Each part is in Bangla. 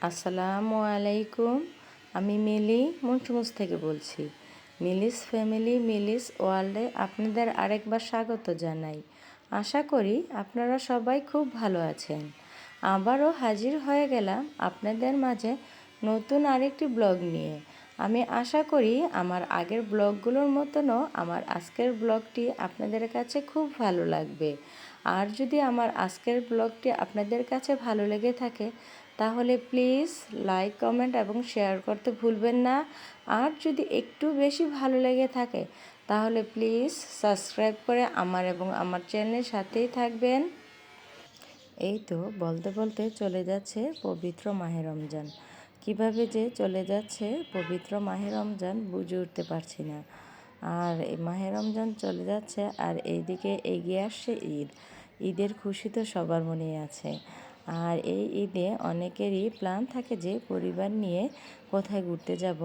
আসসালামু আলাইকুম। আমি মিলি মন্টুমুস থেকে বলছি। মিলিস ফ্যামিলি, মিলিস ওয়ার্ল্ডে আপনাদের আরেকবার স্বাগত জানাই। আশা করি আপনারা সবাই খুব ভালো আছেন। আবারও হাজির হয়ে গেলাম আপনাদের মাঝে নতুন আরেকটি ব্লগ নিয়ে। আমি আশা করি আমার আগের ব্লগগুলোর মতনও আমার আজকের ব্লগটি আপনাদের কাছে খুব ভালো লাগবে। আর যদি আমার আজকের ব্লগটি আপনাদের কাছে ভালো লেগে থাকে তাহলে প্লিজ লাইক, কমেন্ট এবং শেয়ার করতে ভুলবেন না। আর যদি একটু বেশি ভালো লেগে থাকে, তাহলে প্লিজ সাবস্ক্রাইব করে আমার এবং আমার চ্যানেলের সাথেই থাকবেন। এই তো বলতে বলতে চলে যাচ্ছে পবিত্র মাহে রমজান। কীভাবে যে চলে যাচ্ছে পবিত্র মাহে রমজান বুঝে উঠতে পারছি না। আর এই মাহে রমজান চলে যাচ্ছে আর এইদিকে এগিয়ে আসছে ঈদ। ঈদের খুশি তো সবার মনেই আছে। আর এই ঈদে অনেকেরই প্ল্যান থাকে যে পরিবার নিয়ে কোথায় ঘুরতে যাব।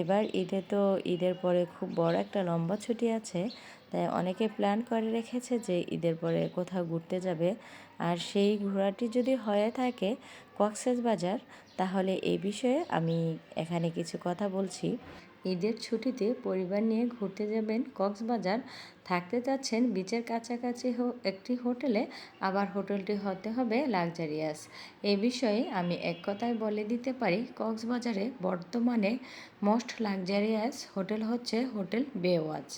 এবার ঈদে তো ঈদের পরে খুব বড় একটা লম্বা ছুটি আছে, তাই অনেকে প্ল্যান করে রেখেছে যে ঈদের পরে কোথাও ঘুরতে যাবে। আর সেই ঘোরাটি যদি হয়ে থাকে কক্সেস বাজার, তাহলে এই বিষয়ে আমি এখানে কিছু কথা বলছি। ঈদের ছুটিতে পরিবার নিয়ে ঘুরতে যাবেন কক্সবাজার। থাকতে যাচ্ছেন বিচের কাছাকাছি একটি হোটেলে, আবার হোটেলটি হতে হবে লাক্সারিয়াস এ বিষয়ে আমি এক কথায় বলে দিতে পারি, কক্সবাজারে বর্তমানে মোস্ট লাক্সারিয়াস হোটেল হচ্ছে হোটেল বেওয়াজ।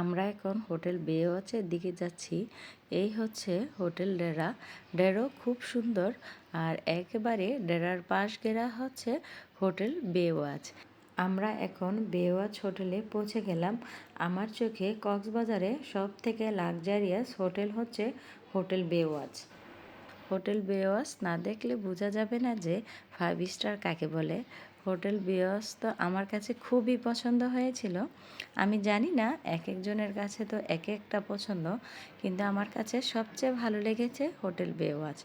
আমরা এখন হোটেল বেওয়াচের দিকে যাচ্ছি। এই হচ্ছে হোটেল ডেরা। ডেরো খুব সুন্দর, আর একেবারে ডেরার পাশ ঘেরা হচ্ছে হোটেল বেওয়াজ। আমরা এখন বেওয়াজ হোটেলে পৌঁছে গেলাম। আমার চোখে কক্সবাজারে সব থেকে লাক্সারিয়াস হোটেল হচ্ছে হোটেল বেওয়াজ। হোটেল বেওয়াজ না দেখলে বোঝা যাবে না যে ফাইভ স্টার কাকে বলে। হোটেল বেওয়াজ তো আমার কাছে খুবই পছন্দ হয়েছিল। আমি জানি না, এক একজনের কাছে তো এক একটা পছন্দ, কিন্তু আমার কাছে সবচেয়ে ভালো লেগেছে হোটেল বেওয়াজ।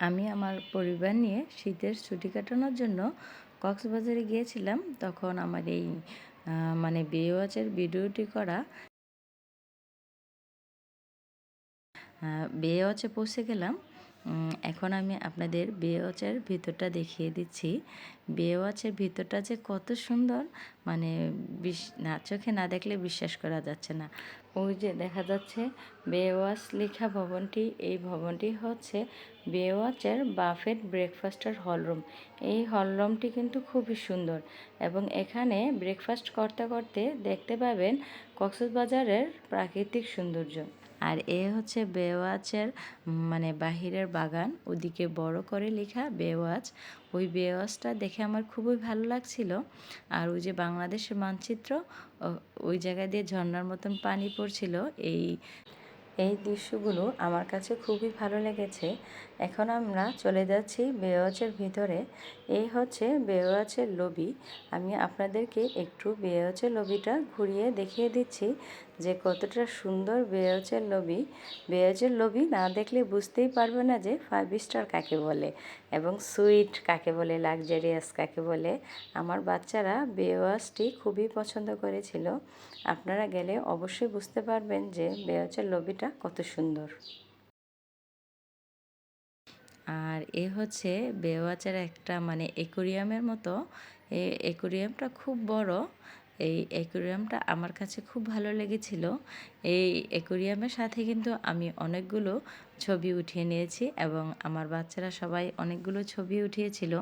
আমি আমার পরিবার নিয়ে শীতের ছুটি কাটানোর জন্য কক্সবাজারে গিয়েছিলাম, তখন আমার এই মানে বেওয়াচের ভিডিওটি করা বেওয়াচে পৌঁছে গেলাম। এখন আমি আপনাদের বেওয়াচের ভিতরটা দেখিয়ে দিচ্ছি। বেওয়াচের ভিতরটা যে কত সুন্দর মানে বিশ, না, চোখে না দেখলে বিশ্বাস করা যাচ্ছে না। ওই যে দেখা যাচ্ছে বেওয়াস লেখা ভবনটি, এই ভবনটি হচ্ছে বেওয়াচের বাফেট ব্রেকফাস্টের হলরুম। এই হলরুমটি কিন্তু খুবই সুন্দর এবং এখানে ব্রেকফাস্ট করতে করতে দেখতে পাবেন কক্সবাজারের প্রাকৃতিক সৌন্দর্য। আর এ হচ্ছে বেওয়াচের মানে বাহিরের বাগান। ওদিকে বড় করে লেখা বেওয়াচ ওই বেওয়াচটা দেখে আমার খুবই ভালো লাগছিল। আর ওই যে বাংলাদেশের মানচিত্র ওই জায়গা দিয়ে ঝর্নার মতন পানি পড়ছিল। এই এই দৃশ্যগুলো আমার কাছে খুবই ভালো লেগেছে। এখন আমরা চলে যাচ্ছি বেওয়াচের ভিতরে। এই হচ্ছে বেওয়াচের লবি আমি আপনাদেরকে একটু বেওয়াচের লবিটা ঘুরিয়ে দেখিয়ে দিচ্ছি যে কতটা সুন্দর বেওয়াচের লবি বেওয়াচের লবি না দেখলে বুঝতেই পারবে না যে ফাইভ স্টার কাকে বলে এবং সুইট কাকে বলে লাক্সারিয়াস কাকে বলে। আমার বাচ্চারা বেওয়াচটি খুবই পছন্দ করেছিল। আপনারা গেলে অবশ্যই বুঝতে পারবেন যে বেওয়াচের লবিটা কত সুন্দর। আর এ হচ্ছে বেওয়াচের একটা মানে একুরিয়ামের মতো। এই একুরিয়ামটা খুব বড়। এই অ্যাকোরিয়ামটা আমার কাছে খুব ভালো লেগেছিল। এই অ্যাকোরিয়ামের সাথে কিন্তু আমি অনেকগুলো ছবি উঠিয়ে নিয়েছি এবং আমার বাচ্চারা সবাই অনেকগুলো ছবি উঠিয়েছিল।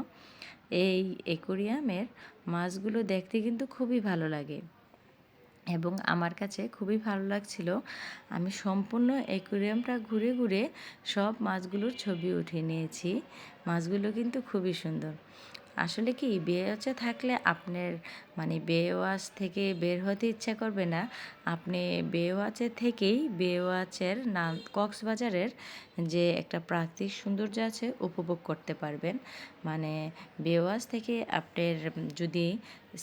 এই অ্যাকোরিয়ামের মাছগুলো দেখতে কিন্তু খুবই ভালো লাগে। এবং আমার কাছে খুবই ভালো লাগছিল। আমি সম্পূর্ণ অ্যাকুরিয়ামটা ঘুরে ঘুরে সব মাছগুলোর ছবি উঠিয়ে নিয়েছি। মাছগুলো কিন্তু খুবই সুন্দর। আসলে কি বিয়ে হচ্ছে থাকলে আপনার মানে বেওয়াচ থেকে বের হতে ইচ্ছা করবে না। আপনি বেওয়াচের থেকেই বেওয়াচের নাম কক্সবাজারের যে একটা প্রাকৃতিক সৌন্দর্য আছে উপভোগ করতে পারবেন। মানে বেওয়াচ থেকে আপনার যদি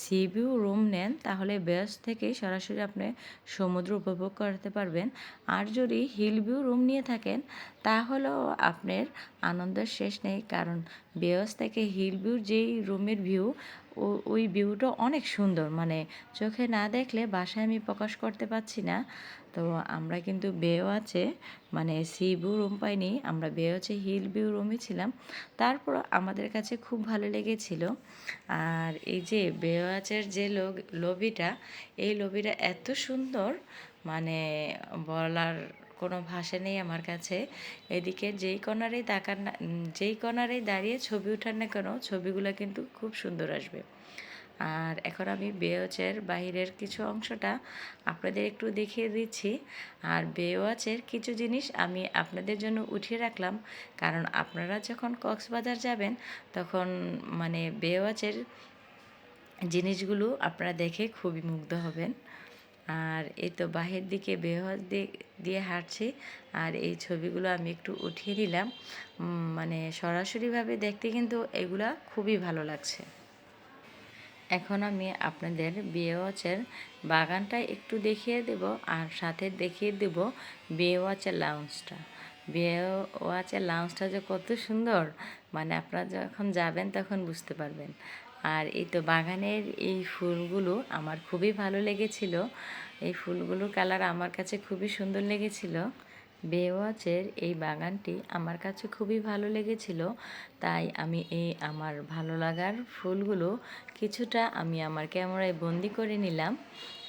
সি ভিউ রুম নেন, তাহলে বেওয়াচ থেকেই সরাসরি আপনি সমুদ্র উপভোগ করতে পারবেন। আর যদি হিল ভিউ রুম নিয়ে থাকেন, তাহলেও আপনার আনন্দের শেষ নেই। কারণ বেওয়াজ থেকে হিল ভিউর যেই রুমের ভিউ ওই ভিউটা অনেক সুন্দর। মানে চোখে না দেখলে বাসায় আমি প্রকাশ করতে পারছি না। তো আমরা কিন্তু বেওয়াচে মানে সি ভিউ রুম পাইনি, আমরা বেওয়াচে হিল ভিউ রুমে ছিলাম। তারপর আমাদের কাছে খুব ভালো লেগেছিল। আর এই যে বেওয়াচের যে লবিটা এই লবিটা এত সুন্দর মানে বলার কোনো ভাষা নেই আমার কাছে। এদিকে যেই কর্নারেই তাকান না যেই কর্নারেই দাঁড়িয়ে ছবি উঠান না কেন, ছবিগুলো কিন্তু খুব সুন্দর আসবে। আর এখন আমি বেওয়াচের বাহিরের কিছু অংশটা আপনাদের একটু দেখিয়ে দিচ্ছি। আর বেওয়াচের কিছু জিনিস আমি আপনাদের জন্য উঠিয়ে রাখলাম। কারণ আপনারা যখন কক্সবাজার যাবেন, তখন মানে বেওয়াচের জিনিসগুলো আপনারা দেখে খুবই মুগ্ধ হবেন। আর এই তো বাহির দিকে বেহজ দিয়ে হাঁটছি। আর এই ছবিগুলো আমি একটু উঠিয়ে দিলাম মানে সরাসরিভাবে দেখতে কিন্তু এগুলা খুবই ভালো লাগছে। এখন আমি আপনাদের বিয়ে বাগানটা একটু দেখিয়ে দেব আর সাথে দেখিয়ে দেব বিয়ে ওয়াচের লাউঞ্জটা বিয়ে ওয়াচের লাউঞ্জটা যে কত সুন্দর! মানে আপনারা যখন যাবেন তখন বুঝতে পারবেন। আর এই তো বাগানের এই ফুলগুলো আমার খুবই ভালো লেগেছিল। এই ফুলগুলোর কালার আমার কাছে খুবই সুন্দর লেগেছিল। বেওয়াচের এই বাগানটি আমার কাছে খুবই ভালো লেগেছিল। তাই আমি এই আমার ভালো লাগার ফুলগুলো কিছুটা আমি আমার ক্যামেরায় বন্দি করে নিলাম।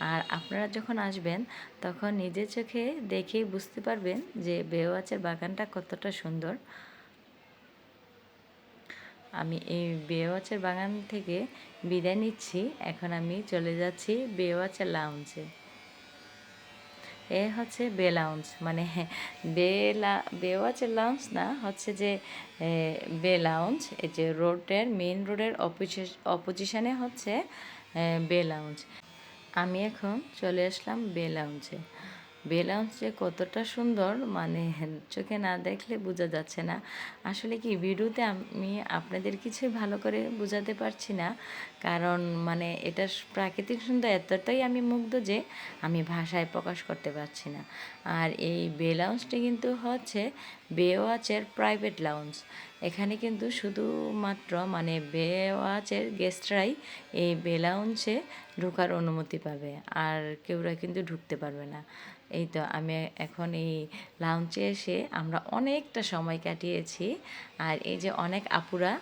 আর আপনারা যখন আসবেন, তখন নিজের চোখে দেখেই বুঝতে পারবেন যে বেওয়াচের বাগানটা কতটা সুন্দর। আমি এই বেওয়াচের বাগান থেকে বিদায় নিচ্ছি। এখন আমি চলে যাচ্ছি বেওয়াচের লাউঞ্জে এ। হচ্ছে বে লাউঞ্জ মানে বেলা বেওয়াচের লাউঞ্জ না, হচ্ছে যে বে লাউঞ্জ এই যে রোডের মেইন রোডের অপোজিশনে হচ্ছে বে লাউঞ্জ আমি এখন চলে আসলাম বে লাউঞ্জে বেলাউন্স যে কতটা সুন্দর মানে চোখে না দেখলে বোঝা যাচ্ছে না। আসলে কি, ভিডিওতে আমি আপনাদের কিছুই ভালো করে বোঝাতে পারছি না। কারণ মানে এটা প্রাকৃতিক সুন্দর এতটাই আমি মুগ্ধ যে আমি ভাষায় প্রকাশ করতে পারছি না। আর এই বে লাউঞ্জটি কিন্তু হচ্ছে বেওয়াচের প্রাইভেট লাউঞ্জ এখানে কিন্তু শুধুমাত্র মানে বেওয়াচের গেস্টরাই এই বে লাউঞ্জে ঢোকার অনুমতি পাবে। আর কেউরা কিন্তু ঢুকতে পারবে না। এই তো আমি এখন এই লাউঞ্চে এসে আমরা অনেকটা সময় কাটিয়েছি। আর এই যে অনেক আপুরা,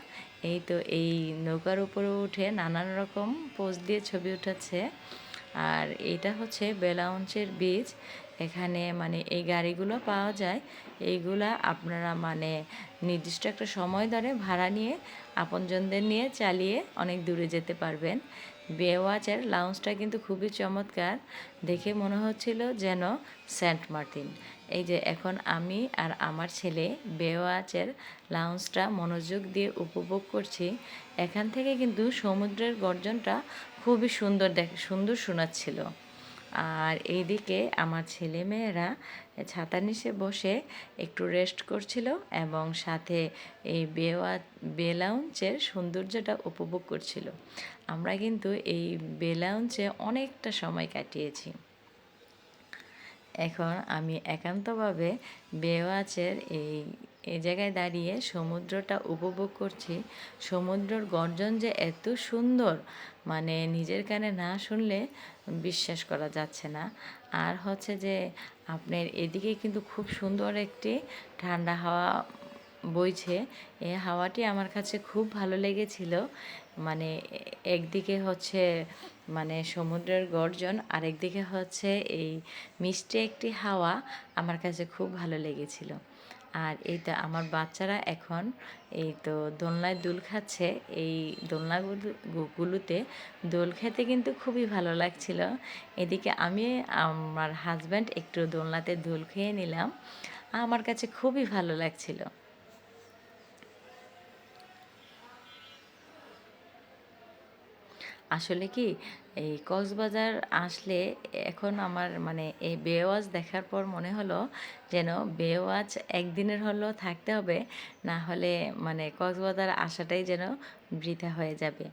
এই তো এই নৌকার উপরে উঠে নানান রকম পোজ দিয়ে ছবি উঠাচ্ছে। আর এটা হচ্ছে বেলাউঞ্চের বীজ এখানে মানে এই গাড়িগুলো পাওয়া যায়। এইগুলা আপনারা মানে নির্দিষ্ট একটা সময় ধরে ভাড়া নিয়ে আপনজনদের নিয়ে চালিয়ে অনেক দূরে যেতে পারবেন। বেওয়াচের লাউঞ্জটা কিন্তু খুবই চমৎকার। দেখে মনে হচ্ছিল যেন সেন্ট মার্টিন। এই যে এখন আমি আর আমার ছেলে বেওয়াচের লাউঞ্জটা মনোযোগ দিয়ে উপভোগ করছি। এখান থেকে কিন্তু সমুদ্রের গর্জনটা খুবই সুন্দর দেখ, সুন্দর শোনাচ্ছিল। আর এইদিকে আমার ছেলে মেয়েরা ছাতার নিচে বসে একটু রেস্ট করছিল এবং সাথে এই বেওয়া বেলাউঞ্চের সৌন্দর্যটা উপভোগ করছিল। আমরা কিন্তু এই বেলাউঞ্চে অনেকটা সময় কাটিয়েছি। এখন আমি একান্তভাবে বেওয়াচের এই এই জায়গায় দাঁড়িয়ে সমুদ্রটা উপভোগ করছি। সমুদ্রর গর্জন যে এত সুন্দর মানে নিজের কানে না শুনলে বিশ্বাস করা যাচ্ছে না। আর হচ্ছে যে আপনার এদিকে কিন্তু খুব সুন্দর একটি ঠান্ডা হাওয়া বইছে। এই হাওয়াটি আমার কাছে খুব ভালো লেগেছিল। মানে একদিকে হচ্ছে মানে সমুদ্রের গর্জন, আরেকদিকে হচ্ছে এই মিষ্টি একটি হাওয়া আমার কাছে খুব ভালো লেগেছিল। আর এই তো আমার বাচ্চারা এখন এই তো দোলনায় দোল খাচ্ছে। এই দোলনাগুলোতে দোল খেতে কিন্তু খুবই ভালো লাগছিল। এদিকে আমি, আমার হাজব্যান্ড একটু দোলনাতে দোল খেয়ে নিলাম। আমার কাছে খুবই ভালো লাগছিল। আসলে কি, এই কক্সবাজার আসলে এখন আমার মানে এই বেওয়াজ দেখার পর মনে হলো যেন বেওয়াজ একদিনের হলেও থাকতে হবে, না হলে মানে কক্সবাজার আসাটাই যেন বৃথা হয়ে যাবে।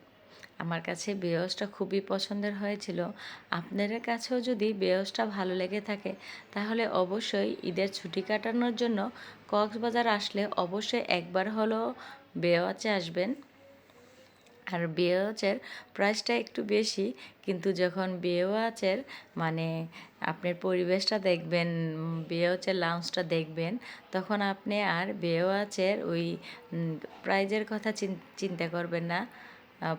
আমার কাছে বেয়সটা খুবই পছন্দের হয়েছিল। আপনাদের কাছেও যদি বেয়সটা ভালো লেগে থাকে, তাহলে অবশ্যই ঈদের ছুটি কাটানোর জন্য কক্সবাজার আসলে অবশ্যই একবার হলো বেওয়াচে আসবেন। আর বেওয়াচের প্রাইসটা একটু বেশি, কিন্তু যখন বেওয়াচের মানে আপনার পরিবেশটা দেখবেন বেওয়াচের লাউঞ্জটা দেখবেন, তখন আপনি আর বেওয়াচের ওই প্রাইজের কথা চিন্তা করবেন না।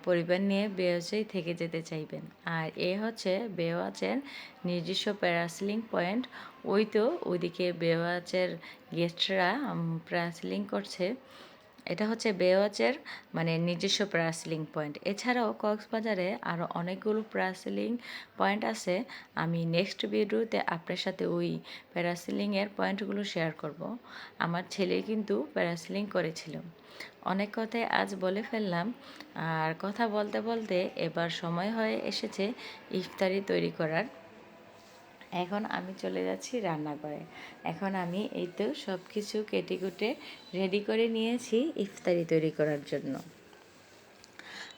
পরিবার নিয়ে বেওয়াচেই থেকে যেতে চাইবেন। আর এ হচ্ছে বেওয়াচের নিজস্ব প্যারাসিলিং পয়েন্ট ওই তো ওইদিকে বেওয়াচের গেস্টরা প্যারাসিলিং করছে। এটা হচ্ছে বেওয়াচের মানে নিজস্ব প্যারাসিলিং পয়েন্ট এছাড়াও কক্সবাজারে আরও অনেকগুলো প্যারাসিলিং পয়েন্ট আছে। আমি নেক্সট ভিডিওতে আপনার সাথে ওই প্যারাসিলিংয়ের পয়েন্টগুলো শেয়ার করব। আমার ছেলে কিন্তু প্যারাসিলিং করেছিল। অনেক কথাই আজ বলে ফেললাম। আর কথা বলতে বলতে এবার সময় হয়ে এসেছে ইফতারি তৈরি করার। এখন আমি চলে যাচ্ছি রান্নাঘরে। এখন আমি এই তো সব কিছু কেটে কুটে রেডি করে নিয়েছি ইফতারি তৈরি করার জন্য।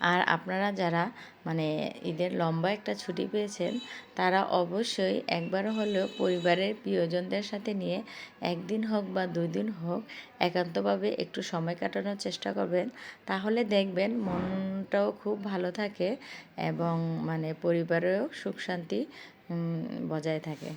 আর আপনারা যারা মানে ঈদের লম্বা একটা ছুটি পেয়েছেন, তারা অবশ্যই একবার হলেও পরিবারের প্রিয়জনদের সাথে নিয়ে একদিন হোক বা দুই দিন হোক একান্তভাবে একটু সময় কাটানোর চেষ্টা করবেন। তাহলে দেখবেন মনটাও খুব ভালো থাকে এবং মানে পরিবারেও সুখ শান্তি বজায় থাকে।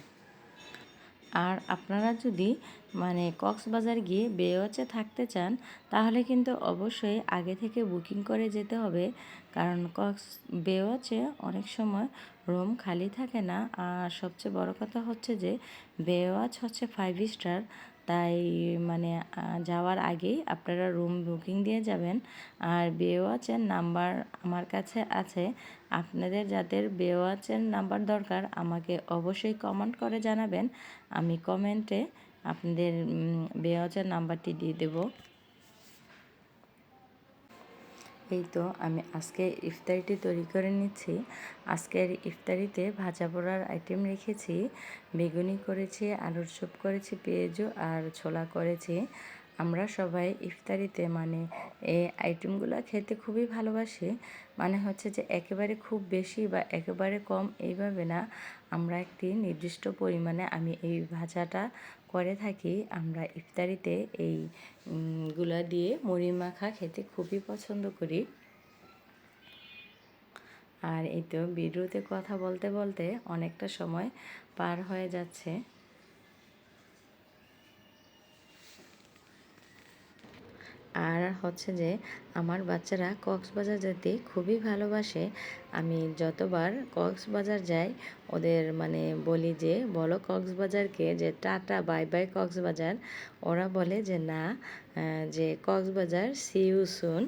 আর আপনারা যদি মানে কক্সবাজার গিয়ে বেওয়াচে থাকতে চান, তাহলে কিন্তু অবশ্যই আগে থেকে বুকিং করে যেতে হবে। কারণ কক্স, বেওয়াচে অনেক সময় রুম খালি থাকে না। আর সবচেয়ে বড় কথা হচ্ছে যে, বেওয়াচ হচ্ছে ফাইভ স্টার তাই মানে যাওয়ার আগেই আপনারা রুম বুকিং দিয়ে যাবেন। আর বেওয়াচের নাম্বার আমার কাছে আছে। আপনাদের যাদের বেওয়াচের নাম্বার দরকার, আমাকে অবশ্যই কমেন্ট করে জানাবেন। আমি কমেন্টে আপনাদের বেওয়াচের নাম্বারটি দিয়ে দেব। এই তো, আমি আজকে ইফতারিটি তৈরি করে নিচ্ছি। আজকের ইফতারিতে ভাজা পোড়ার আইটেম রেখেছি, বেগুনি করেছি, আলুর চপ করেছি, পেঁয়াজু আর ছোলা করেছি। আমরা সবাই ইফতারিতে মানে এই আইটেমগুলো খেতে খুবই ভালোবাসি। মানে হচ্ছে যে একেবারে খুব বেশি বা একেবারে কম এইভাবে না, আমরা একটি নির্দিষ্ট পরিমাণে আমি এই ভাজাটা করে থাকি, আমরা ইফতারিতে এই গুলা দিয়ে মুড়ি মাখা খেতে খুবই পছন্দ করি। আর এই তো ভিডিওতে কথা বলতে বলতে অনেকটা সময় পার হয়ে যাচ্ছে। আর হচ্ছে যে আমার বাচ্চারা কক্সবাজার যেতে খুবই ভালোবাসে। আমি যতবার কক্সবাজার যাই, ওদের মানে বলি যে, বলো কক্সবাজারকে যে, টাটা, বাই বাই কক্সবাজার। ওরা বলে যে, না যে, কক্সবাজার সি ইউ সুন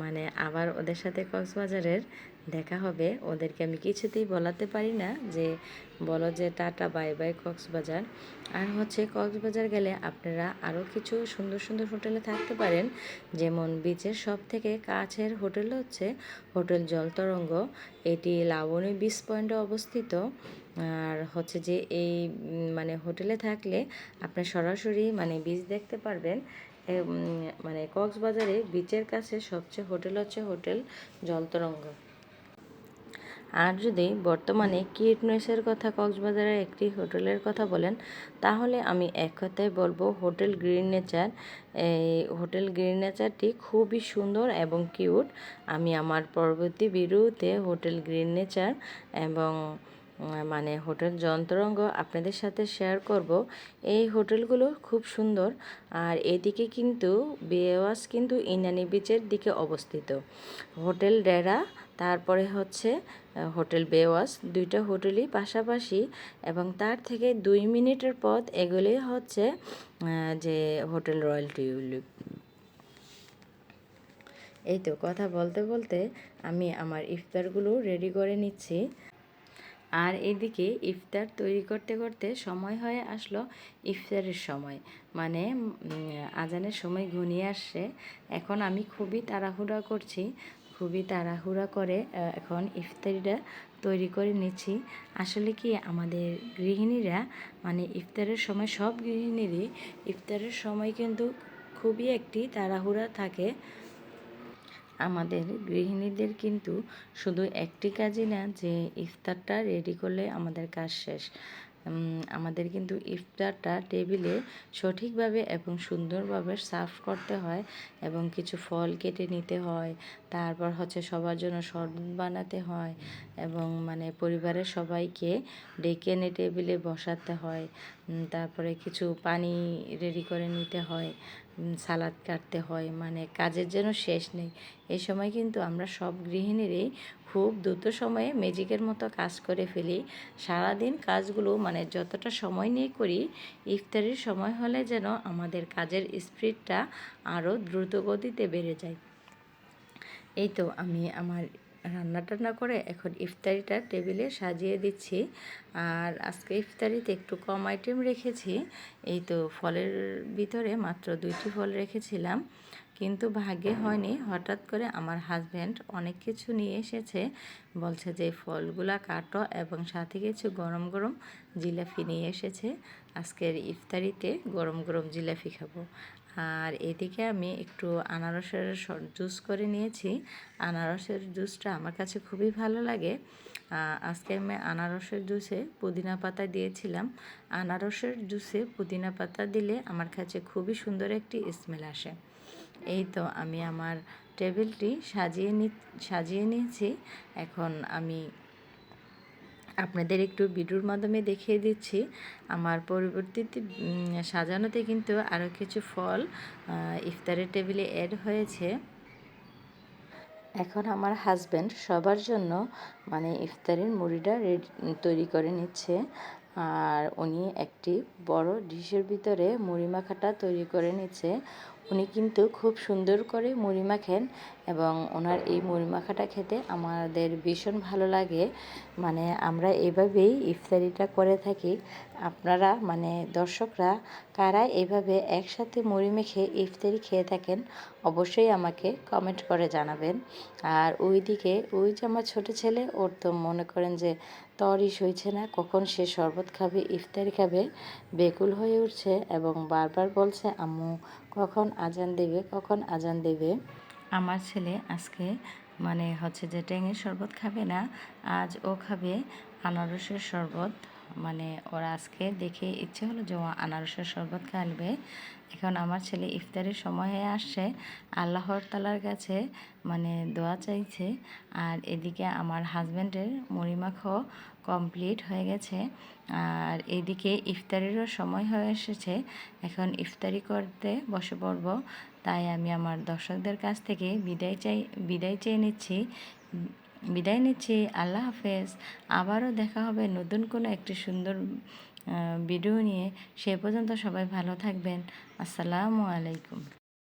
মানে আবার ওদের সাথে কক্সবাজারের দেখা হবে। ওদেরকে আমি কিছুতেই বলাতে পারি না যে, বলো যে, টাটা, বাই বাই কক্সবাজার। আর হচ্ছে কক্সবাজার গেলে আপনারা আরও কিছু সুন্দর সুন্দর হোটেলে থাকতে পারেন। যেমন বিচের সব থেকে কাছের হোটেল হচ্ছে হোটেল জলতরঙ্গ। এটি লাবণী বিচ পয়েন্টে অবস্থিত। আর হচ্ছে যে এই মানে হোটেলে থাকলে আপনি সরাসরি মানে বিচ দেখতে পারবেন। মানে কক্সবাজারে বিচের কাছে সবচেয়ে হোটেল হচ্ছে হোটেল জলতরঙ্গ। আর যদি বর্তমানে কিটনেসের কথা কক্সবাজারের একটি হোটেলের কথা বলেন, তাহলে আমি এক কথায় বলব হোটেল গ্রিন নেচার। এই হোটেল গ্রিন নেচারটি খুবই সুন্দর এবং কিউট। আমি আমার পরবর্তী ভিডিওতে হোটেল গ্রিন নেচার এবং মানে হোটেল যন্ত্রঙ্গ আপনাদের সাথে শেয়ার করব। এই হোটেলগুলো খুব সুন্দর। আর এদিকে কিন্তু বেওয়াস কিন্তু ইনানি বিচের দিকে অবস্থিত। হোটেল ডেরা তারপরে হচ্ছে হোটেল বেওয়াস। দুইটা হোটেলই পাশাপাশি এবং তার থেকে দুই মিনিটের পথ এগুলি হচ্ছে যে হোটেল রয়্যাল টিউলিপ। এই তো কথা বলতে বলতে আমি আমার ইফতারগুলো রেডি করে নিচ্ছি। আর এদিকে ইফতার তৈরি করতে করতে সময় হয়ে আসলো ইফতারের সময়। মানে আজানের সময় ঘনিয়ে আসছে। এখন আমি খুবই তাড়াহুড়া করছি। খুবই তাড়াহুড়া করে এখন ইফতারিটা তৈরি করে নিচ্ছি। আসলে কি আমাদের গৃহিণীরা মানে ইফতারের সময় সব গৃহিণীরই ইফতারের সময় কিন্তু খুবই একটি তাড়াহুড়া থাকে। আমাদের গৃহিণীদের কিন্তু শুধু একটি কাজই না, যে ইফতারটা রেডি করলে আমাদের কাজ শেষ। আমাদের কিন্তু ইফতারটা টেবিলে সঠিকভাবে এবং সুন্দরভাবে সার্ভ করতে হয় এবং কিছু ফল কেটে নিতে হয়, তারপর হচ্ছে সবার জন্য শরবত বানাতে হয় এবং মানে পরিবারের সবাইকে ডেকে এনে টেবিলে বসাতে হয় তারপরে কিছু পানি রেডি করে নিতে হয় সালাদ কাটতে হয় মানে কাজের যেন শেষ নেই। এই সময় কিন্তু আমরা সব গৃহিণীরই খুব দ্রুত সময়ে ম্যাজিকের মতো কাজ করে ফেলি। সারাদিন কাজগুলো মানে যতটা সময় নিয়ে করি, ইফতারির সময় হলে যেন আমাদের কাজের স্পিডটা আরও দ্রুত গতিতে বেড়ে যায়। এই তো আমি আমার রান্না টান্না করে এখন ইফতারিটা টেবিলে সাজিয়ে দিচ্ছি। আর আজকে ইফতারিতে একটু কম আইটেম রেখেছি। এই তো ফলের ভিতরে মাত্র দুইটি ফল রেখেছিলাম। কিন্তু ভাগ্যে হয়নি। হঠাৎ করে আমার হাজব্যান্ড অনেক কিছু নিয়ে এসেছে। বলছে যে, ফলগুলা কাটো এবং সাথে কিছু গরম গরম জিলাপি নিয়ে এসেছে। আজকের ইফতারিতে গরম গরম জিলাপি খাব। আর এদিকে আমি একটু আনারসের জুস করে নিয়েছি। আনারসের জুসটা আমার কাছে খুবই ভালো লাগে। আজকে আমি আনারসের জুসে পুদিনা পাতা দিয়েছিলাম। আনারসের জুসে পুদিনা পাতা দিলে আমার কাছে খুবই সুন্দর একটি স্মেল আসে। এই তো আমি আমার টেবিলটি সাজিয়ে নি, সাজিয়ে নিয়েছি। এখন আমি আপনাদের একটু ভিডিওর মাধ্যমে দেখিয়ে দিচ্ছি। আমার পরবর্তীতে সাজানোতে কিন্তু আরও কিছু ফল ইফতারের টেবিলে অ্যাড হয়েছে। এখন আমার হাজব্যান্ড সবার জন্য মানে ইফতারের মুড়িটা তৈরি করে নিচ্ছে। আর উনি একটি বড় ডিশের ভিতরে মুড়ি মাখাটা তৈরি করে নিচ্ছে। উনি কিন্তু খুব সুন্দর করে মুড়ি মাখেন এবং ওনার এই মুড়ি মাখাটা খেতে আমাদের ভীষণ ভালো লাগে। মানে আমরা এভাবেই ইফতারিটা করে থাকি। আপনারা মানে দর্শকরা, কারা এভাবে একসাথে মুড়ি মেখে ইফতারি খেয়ে থাকেন, অবশ্যই আমাকে কমেন্ট করে জানাবেন। আর ওইদিকে, ওই যে আমার ছোটো ছেলে, ওর তো মনে করেন যে তরই সইছে না, কখন সে শরবত খাবে, ইফতারি খাবে, বেকুল হয়ে উঠছে এবং বারবার বলছে, আম্মু, কখন আজান দেবে, কখন আজান দেবে? আমার ছেলে আজকে মানে হচ্ছে যে ট্যাঙের শরবত খাবে না, আজ ও খাবে আনারসের শরবত। মানে ওরা আজকে দেখে ইচ্ছে হলো যে ও আনারসের শরবত খাইবে এখন আমার ছেলে ইফতারের সময় হয়ে আসছে, আল্লাহর তালার কাছে মানে দোয়া চাইছে। আর এদিকে আমার হাজব্যান্ডের মরিমাখো কমপ্লিট হয়ে গেছে। আর এদিকে ইফতারেরও সময় হয়ে এসেছে। এখন ইফতারি করতে বসে পড়ব। তাই আমি আমার দর্শকদের কাছ থেকে বিদায় চাই, বিদায় চেয়ে নিচ্ছি। বিদায় নিচ্ছি। আল্লাহ হাফেজ। আবারও দেখা হবে নতুন কোনো একটি সুন্দর ভিডিও নিয়ে। সে পর্যন্ত সবাই ভালো থাকবেন। আসসালামু আলাইকুম।